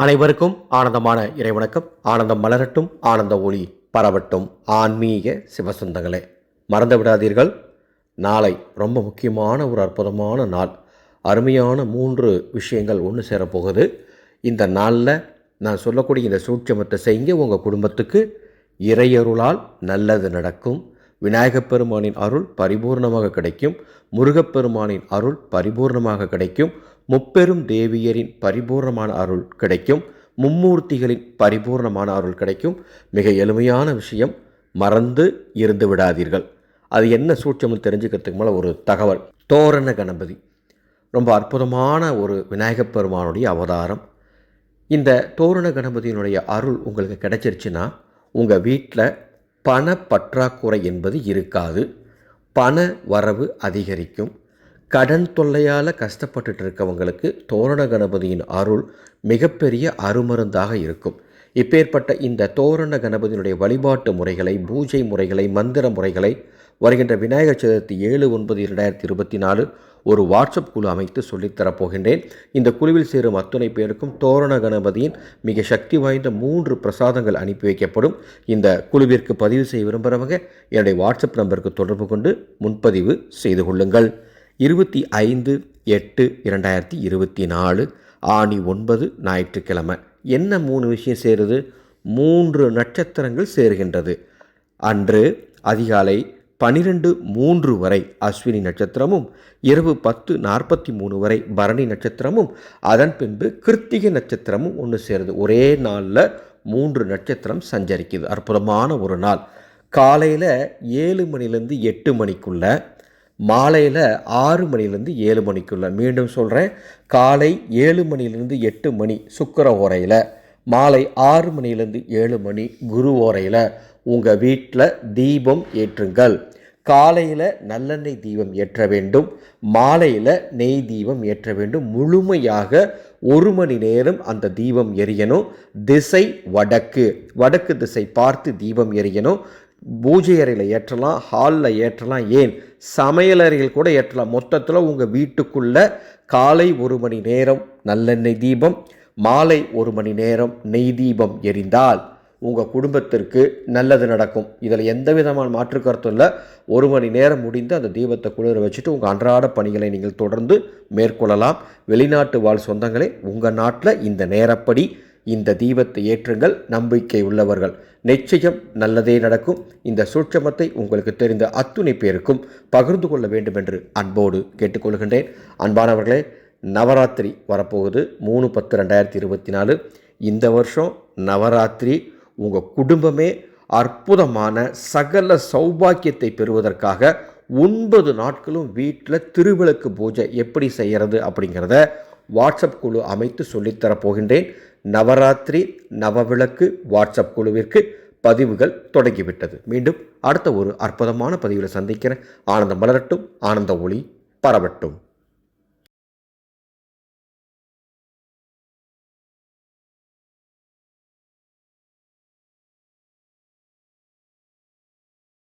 அனைவருக்கும் ஆனந்தமான இறைவணக்கம். ஆனந்தம் மலரட்டும் ஆனந்த ஒளி பரவட்டும். ஆன்மீக சிவசந்தங்களே மறந்து விடாதீர்கள். நாளை ரொம்ப முக்கியமான ஒரு அற்புதமான நாள். அருமையான மூன்று விஷயங்கள் ஒன்று சேரப்போகுது. இந்த நாளில் நான் சொல்லக்கூடிய இந்த சூட்சமத்தை செய்யுங்க உங்கள் குடும்பத்துக்கு இறையருளால் நல்லது நடக்கும். விநாயகப் பெருமானின் அருள் பரிபூர்ணமாக கிடைக்கும். முருகப்பெருமானின் அருள் பரிபூர்ணமாக கிடைக்கும். முப்பெரும் தேவியரின் பரிபூர்ணமான அருள் கிடைக்கும். மும்மூர்த்திகளின் பரிபூர்ணமான அருள் கிடைக்கும். மிக எளிமையான விஷயம் மறந்து இருந்து விடாதீர்கள். அது என்ன சூட்சம்னு தெரிஞ்சுக்கிறதுக்கு மேலே ஒரு தகவல். தோரண கணபதி. ரொம்ப அற்புதமான ஒரு விநாயகப் பெருமானுடைய அவதாரம். இந்த தோரண கணபதியினுடைய அருள் உங்களுக்கு கிடைச்சிருச்சுன்னா உங்கள் வீட்டில் பண பற்றாக்குறை என்பது இருக்காது. பண வரவு அதிகரிக்கும். கடன் தொல்லையால் கஷ்டப்பட்டுட்டு இருக்கவங்களுக்கு தோரண கணபதியின் அருள் மிகப்பெரிய அருமருந்தாக இருக்கும். இப்பேற்பட்ட இந்த தோரண கணபதியினுடைய வழிபாட்டு முறைகளை பூஜை முறைகளை மந்திர முறைகளை வருகின்ற விநாயகர் சதுர்த்தி ஏழு ஒன்பது இரண்டாயிரத்தி இருபத்தி நாலு ஒரு வாட்ஸ்அப் குழு அமைத்து சொல்லித்தரப்போகின்றேன் இந்த குழுவில் சேரும் அத்துணை பேருக்கும் தோரண கணபதியின் மிக சக்தி வாய்ந்த மூன்று பிரசாதங்கள் அனுப்பி வைக்கப்படும். இந்த குழுவிற்கு பதிவு செய்ய விரும்புகிறவங்க என்னுடைய வாட்ஸ்அப் நம்பருக்கு தொடர்பு கொண்டு முன்பதிவு செய்து கொள்ளுங்கள். இருபத்தி ஐந்து எட்டு இரண்டாயிரத்தி இருபத்தி நாலு ஆணி ஒன்பது ஞாயிற்றுக்கிழமை. என்ன மூணு விஷயம் சேருது? மூன்று நட்சத்திரங்கள் சேருகின்றது. அன்று அதிகாலை பனிரெண்டு மூன்று வரை அஸ்வினி நட்சத்திரமும் இரவு பத்து நாற்பத்தி மூணு வரை பரணி நட்சத்திரமும் அதன் பின்பு கிருத்திகை நட்சத்திரமும் ஒன்று சேருது. ஒரே நாளில் மூன்று நட்சத்திரம் சஞ்சரிக்குது. அற்புதமான ஒரு நாள். காலையில் ஏழு மணிலேருந்து எட்டு மணிக்குள்ளே மாலையில் ஆறு மணிலேருந்து ஏழு மணிக்குள்ளே. மீண்டும் சொல்கிறேன் காலை ஏழு மணிலேருந்து எட்டு மணி சுக்கர ஓரையில் மாலை ஆறு மணிலேருந்து ஏழு மணி குரு ஓரையில். உங்கள் வீட்டில் தீபம் ஏற்றுங்கள். காலையில் நல்லெண்ணெய் தீபம் ஏற்ற வேண்டும். மாலையில் நெய் தீபம் ஏற்ற வேண்டும். முழுமையாக ஒரு மணி நேரம் அந்த தீபம் எரியணும். திசை வடக்கு. வடக்கு திசை பார்த்து தீபம் எரியணும். பூஜை அறையில் ஏற்றலாம் ஹாலில் ஏற்றலாம் ஏன்? சமையலறையில் கூட ஏற்றலாம். மொத்தத்தில் உங்கள் வீட்டுக்குள்ளே காலை ஒரு மணி நேரம் நல்லெண்ணெய் தீபம் மாலை ஒரு மணி நேரம் நெய் தீபம் எரிந்தால் உங்கள் குடும்பத்திற்கு நல்லது நடக்கும். இதில் எந்த விதமான மாற்று கருத்தும் இல்லை. ஒரு மணி நேரம் முடிந்து அந்த தீபத்தை குளிர வச்சுட்டு உங்கள் அன்றாட பணிகளை நீங்கள் தொடர்ந்து மேற்கொள்ளலாம். வெளிநாட்டு வாழ் சொந்தங்களே உங்கள் நாட்டில் இந்த நேரப்படி இந்த தீபத்தை ஏற்றுங்கள் நம்பிக்கை உள்ளவர்கள். நிச்சயம் நல்லதே நடக்கும். இந்த சூட்சமத்தை உங்களுக்கு தெரிந்த அத்துணை பேருக்கும் பகிர்ந்து கொள்ள வேண்டும் என்று அன்போடு கேட்டுக்கொள்கின்றேன். அன்பானவர்களே நவராத்திரி வரப்போகுது. மூணு பத்து ரெண்டாயிரத்தி இருபத்தி நாலு. இந்த வருஷம் நவராத்திரி. உங்கள் குடும்பமே அற்புதமான சகல சௌபாக்கியத்தை பெறுவதற்காக ஒன்பது நாட்களும் வீட்டில் திருவிளக்கு பூஜை எப்படி செய்கிறது அப்படிங்கிறத வாட்ஸ்அப் குழு அமைத்து சொல்லித்தரப் போகின்றேன். நவராத்திரி நவவிளக்கு வாட்ஸ்அப் குழுவிற்கு பதிவுகள் தொடங்கிவிட்டது. மீண்டும் அடுத்த ஒரு அற்புதமான பதிவில் சந்திக்கிறேன். ஆனந்தம் மலரட்டும் ஆனந்த ஒளி பரவட்டும்.